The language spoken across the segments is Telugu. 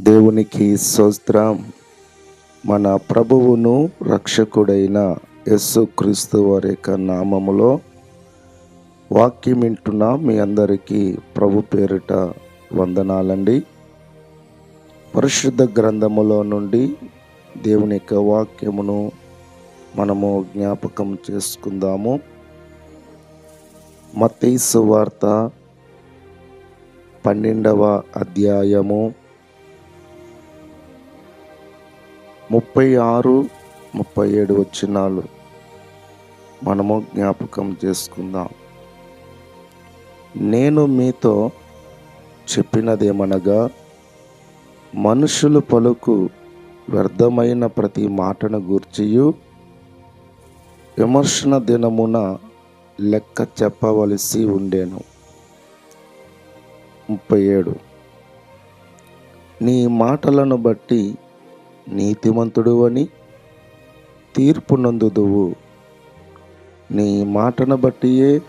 దేవునికి స్తోత్రం. మన ప్రభువును రక్షకుడైన యేసు క్రీస్తు వారి యొక్క నామములో వాక్యం వింటున్న మీ అందరికీ ప్రభు పేరిట వందనాలండి. పరిశుద్ధ గ్రంథములో నుండి దేవుని యొక్క వాక్యమును మనము జ్ఞాపకం చేసుకుందాము. మత్తయి వార్త పన్నెండవ అధ్యాయము ముప్పై ఆరు ముప్పై ఏడు వచ్చినాలు మనము జ్ఞాపకం చేసుకుందాం. నేను మీతో చెప్పినదేమనగా మనుషులు పలుకు వ్యర్థమైన ప్రతి మాటను గూర్చియు విమర్శన దినమున లెక్క చెప్పవలసి ఉండేను. ముప్పై ఏడు. నీ మాటలను బట్టి నీతిమంతుడు అని తీర్పు నందుదువు. నీ మాటను బట్టియే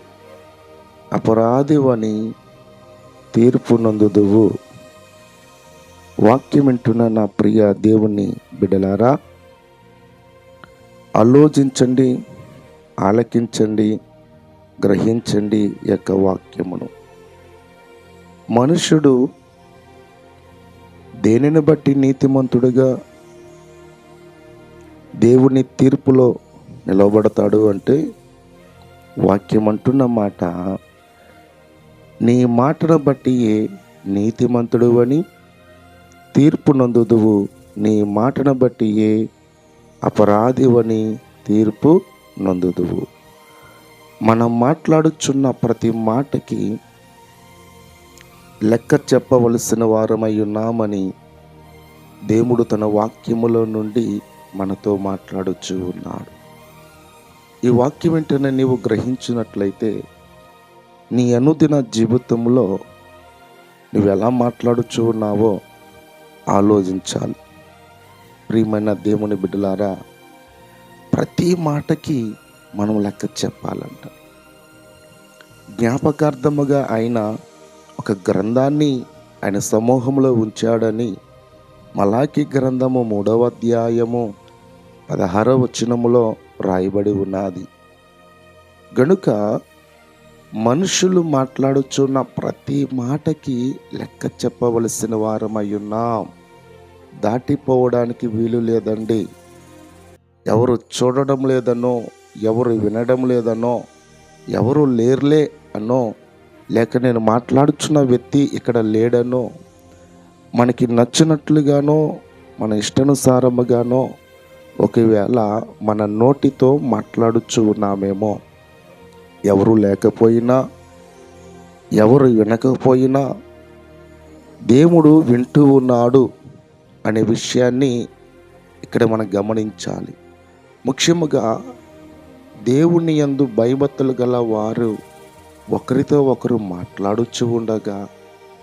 అపరాధివని తీర్పు నందుదువు. వాక్యం వింటున్న నా ప్రియ దేవుని బిడలారా ఆలోచించండి ఆలకించండి గ్రహించండి యొక్క వాక్యమును. మనుషుడు దేనిని బట్టి నీతిమంతుడుగా దేవుని తీర్పులో నిలవబడతాడు అంటే వాక్యం అంటున్న మాట నీ మాటను బట్టి నీతిమంతుడు అని తీర్పు నందుదువు నీ మాటను బట్టి అపరాధివని తీర్పు నందుదువు. మనం మాట్లాడుచున్న ప్రతి మాటకి లెక్క చెప్పవలసిన వారమై ఉన్నామని దేవుడు తన వాక్యములో నుండి మనతో మాట్లాడుచు ఉన్నాడు. ఈ వాక్యం వెంటనే నీవు గ్రహించినట్లయితే నీ అనుదిన జీవితంలో నువ్వు ఎలా మాట్లాడుచు ఉన్నావో ఆలోచించాలి. ప్రియమైన దేవుని బిడ్డలారా ప్రతి మాటకి మనం లెక్క చెప్పాలంట. జ్ఞాపకార్థముగా ఆయన ఒక గ్రంథాన్ని ఆయన సమూహంలో ఉంచాడని మలాకి గ్రంథము మూడవ అధ్యాయము పదహార వచనములో రాయబడి ఉన్నది. గనుక మనుషులు మాట్లాడుచున్న ప్రతి మాటకి లెక్క చెప్పవలసిన వారమై ఉన్నాం దాటిపోవడానికి వీలు లేదండి. ఎవరు చూడడం లేదనో ఎవరు వినడం లేదనో ఎవరు లేర్లే అనో లేక నేను మాట్లాడుచున్న వ్యక్తి ఇక్కడ లేడనో మనకి నచ్చినట్లుగానో మన ఇష్టానుసారముగానో ఒకవేళ మన నోటితో మాట్లాడుచు ఉన్నామేమో ఎవరు లేకపోయినా ఎవరు వినకపోయినా దేవుడు వింటూ ఉన్నాడు అనే విషయాన్ని ఇక్కడ మనం గమనించాలి. ముఖ్యముగా దేవుని యందు భయభత్తులు గల వారు ఒకరితో ఒకరు మాట్లాడుచు ఉండగా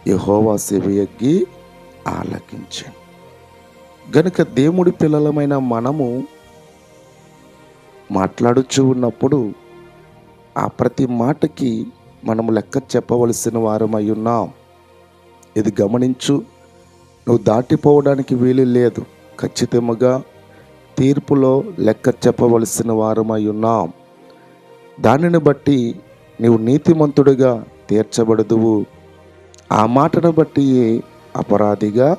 యహోవా సెవియగ్గి ఆలకించాను గనుక దేవుడి పిల్లలమైన మనము మాట్లాడుచు ఉన్నప్పుడు ఆ ప్రతి మాటకి మనము లెక్క చెప్పవలసిన వారమై ఉన్నాం. ఇది గమనించు నువ్వు దాటిపోవడానికి వీలు లేదు. ఖచ్చితంగా తీర్పులో లెక్క చెప్పవలసిన వారమై ఉన్నాం. దానిని బట్టి నీవు నీతిమంతుడిగా తీర్చబడదువు. ఆ మాటను బట్టి అపరాధిగా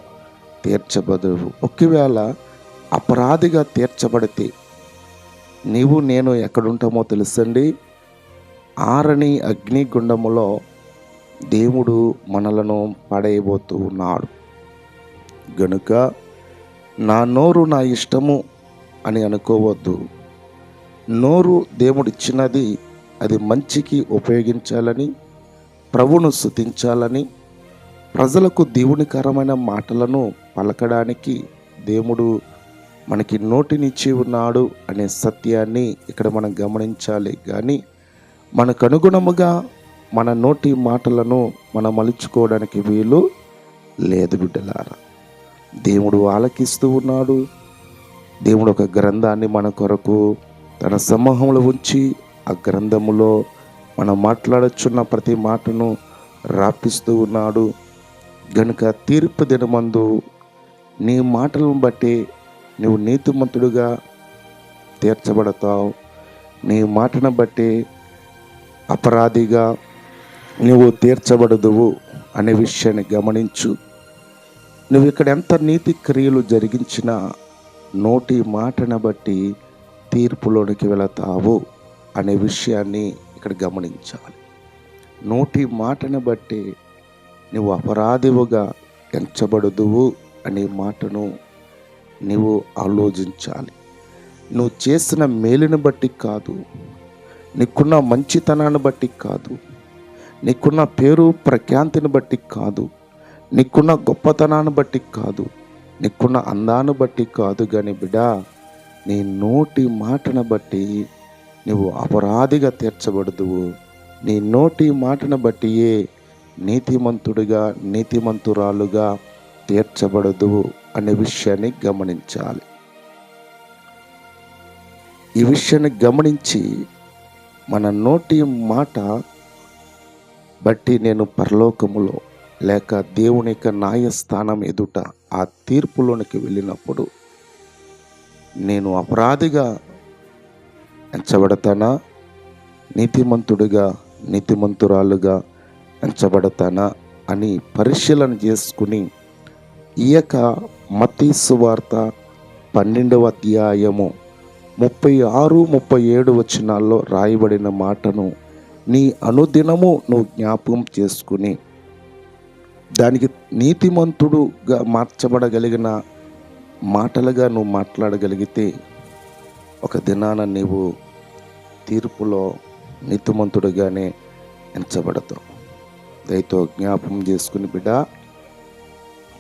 తీర్చబడవు. ఒకవేళ అపరాధిగా తీర్చబడితే నీవు నేను ఎక్కడుంటామో తెలుసండి. ఆరని అగ్నిగుండములో దేవుడు మనలను పడేయబోతూ ఉన్నాడు. గనుక నా నోరు నా ఇష్టము అని అనుకోవద్దు. నోరు దేవుడిచ్చినది అది మంచికి ఉపయోగించాలని ప్రభును స్థుతించాలని ప్రజలకు దేవునికరమైన మాటలను పలకడానికి దేవుడు మనకి నోటినిచ్చి ఉన్నాడు అనే సత్యాన్ని ఇక్కడ మనం గమనించాలి. కానీ మనకు అనుగుణముగా మన నోటి మాటలను మనం మలుచుకోవడానికి వీలు లేదు బిడ్డలారా. దేవుడు ఆలకిస్తూ ఉన్నాడు. దేవుడు ఒక గ్రంథాన్ని మన కొరకు తన సమూహంలో ఉంచి ఆ గ్రంథములో మనం మాట్లాడుచున్న ప్రతి మాటను రాపిస్తూ ఉన్నాడు. గనుక తీర్పు దినమందు నీ మాటలను బట్టి నువ్వు నీతిమంతుడుగా తీర్చబడతావు. నీ మాటను బట్టి అపరాధిగా నువ్వు తీర్చబడదువు అనే విషయాన్ని గమనించు. నువ్వు ఇక్కడ ఎంత నీతి క్రియలు జరిగించినా నోటి మాటను బట్టి తీర్పులోనికి వెళతావు అనే విషయాన్ని ఇక్కడ గమనించాలి. నోటి మాటను బట్టి నువ్వు అపరాధివుగా ఎంచబడదువు అనే మాటను నీవు ఆలోచించాలి. నువ్వు చేసిన మేలుని బట్టి కాదు నీకున్న మంచితనాన్ని బట్టి కాదు నీకున్న పేరు ప్రఖ్యాంతిని బట్టి కాదు నీకున్న గొప్పతనాన్ని బట్టి కాదు నీకున్న అందాన్ని బట్టి కాదు కానీ బిడా నీ నోటి మాటను బట్టి నువ్వు అపరాధిగా తీర్చబడదువు. నీ నోటి మాటను బట్టియే నీతిమంతుడిగా నీతిమంతురాలుగా తీర్చబడదు అనే విషయాన్ని గమనించాలి. ఈ విషయాన్ని గమనించి మన నోటి మాట బట్టి నేను పరలోకములో లేక దేవుని యొక్క న్యాయస్థానం ఎదుట ఆ తీర్పులోనికి వెళ్ళినప్పుడు నేను అపరాధిగా ఎంచబడతానా? నీతిమంతుడిగా నీతిమంతురాలుగా ఎంచబడతానా అని పరిశీలన చేసుకుని ఈ యొక్క మతీ సువార్త పన్నెండవ అధ్యాయము ముప్పై ఆరు ముప్పై ఏడు వచనాల్లో రాయబడిన మాటను నీ అనుదినము నువ్వు జ్ఞాపకం చేసుకుని దానికి నీతిమంతుడుగా మార్చబడగలిగిన మాటలుగా నువ్వు మాట్లాడగలిగితే ఒక దినాన నీవు తీర్పులో నీతిమంతుడుగానే ఎంచబడతావు. దయతో జ్ఞాపం చేసుకుని బిడ్డ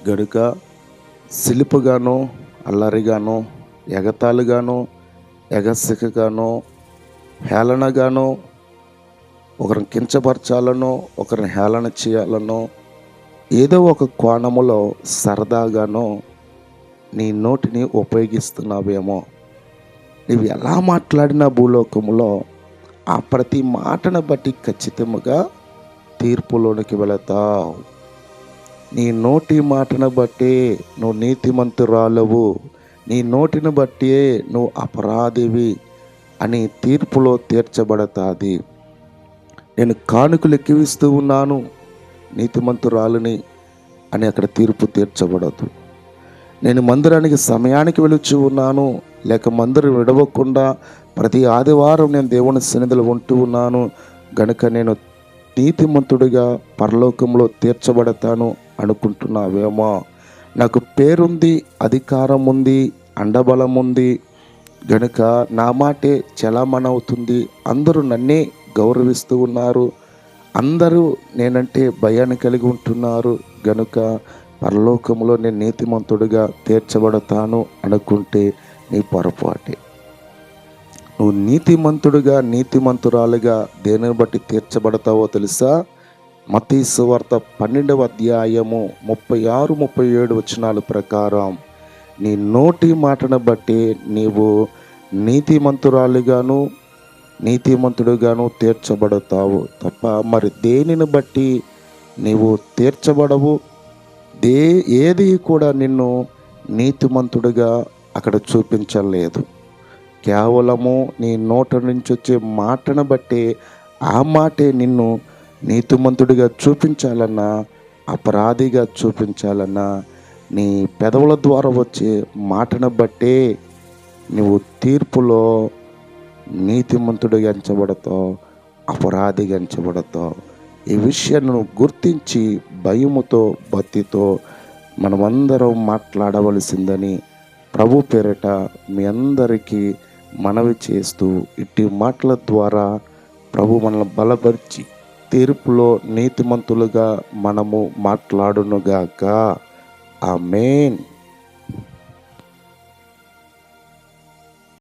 గడుక సిలుపుగాను అల్లరిగాను ఎగతాళిగాను ఎగసికగాను హేళనగాను ఒకరిని కించపరచాలనో ఒకరిని హేళన చేయాలనో ఏదో ఒక కోణములో సరదాగానో నీ నోటిని ఉపయోగిస్తున్నావేమో. నీవు ఎలా మాట్లాడిన భూలోకములో ఆ ప్రతి మాటను బట్టి ఖచ్చితంగా తీర్పులోనికి వెళతావు. నీ నోటి మాటను బట్టి నువ్వు నీతిమంతురాలవు. నీ నోటిని బట్టి నువ్వు అపరాధివి అని తీర్పులో తీర్చబడతాది. నేను కానుకలు ఎక్కివిస్తూ ఉన్నాను నీతిమంతురాలని అని అక్కడ తీర్పు తీర్చబడదు. నేను మందిరానికి సమయానికి వెళుచు ఉన్నాను లేక మందిరం విడవకుండా ప్రతి ఆదివారం నేను దేవుని సన్నిధిలో ఉంటూ ఉన్నాను గనుక నేను నీతిమంతుడిగా పరలోకంలో తీర్చబడతాను అనుకుంటున్నావేమో. నాకు పేరుంది అధికారం ఉంది అండబలం ఉంది గనుక నా మాటే చలామణవుతుంది. అందరూ నన్నే గౌరవిస్తూ ఉన్నారు. అందరూ నేనంటే భయాన్ని కలిగి ఉంటున్నారు. గనుక పరలోకంలో నేను నీతిమంతుడిగా తీర్చబడతాను అనుకుంటే నీ పొరపాటే. నువ్వు నీతిమంతుడుగా నీతిమంతురాలుగా దేనిని బట్టి తీర్చబడతావో తెలుసా? మతీ సువార్త పన్నెండవ అధ్యాయము ముప్పై ఆరు ముప్పై ఏడు వచనాల ప్రకారం నీ నోటి మాటను బట్టి నీవు నీతిమంతురాలుగాను నీతిమంతుడుగాను తీర్చబడతావు తప్ప మరి దేనిని బట్టి నీవు తీర్చబడవు? దే ఏది కూడా నిన్ను నీతిమంతుడుగా అక్కడ చూపించలేదు. కేవలము నీ నోట నుంచి వచ్చే మాటను బట్టి ఆ మాటే నిన్ను నీతిమంతుడిగా చూపించాలన్నా అపరాధిగా చూపించాలన్నా నీ పెదవుల ద్వారా వచ్చే మాటను బట్టే నువ్వు తీర్పులో నీతిమంతుడిగా ఎంచబడతావు అపరాధిగా ఎంచబడతావు. ఈ విషయాన్ని గుర్తించి భయముతో భక్తితో మనమందరం మాట్లాడవలసిందని ప్రభు పేరిట మీ అందరికీ మనవి చేస్తూ ఇట్టి మాటల ద్వారా ప్రభు మనల్ని బలపరిచి తీర్పులో నీతిమంతులుగా మనము మాట్లాడునుగాక. ఆమెన్.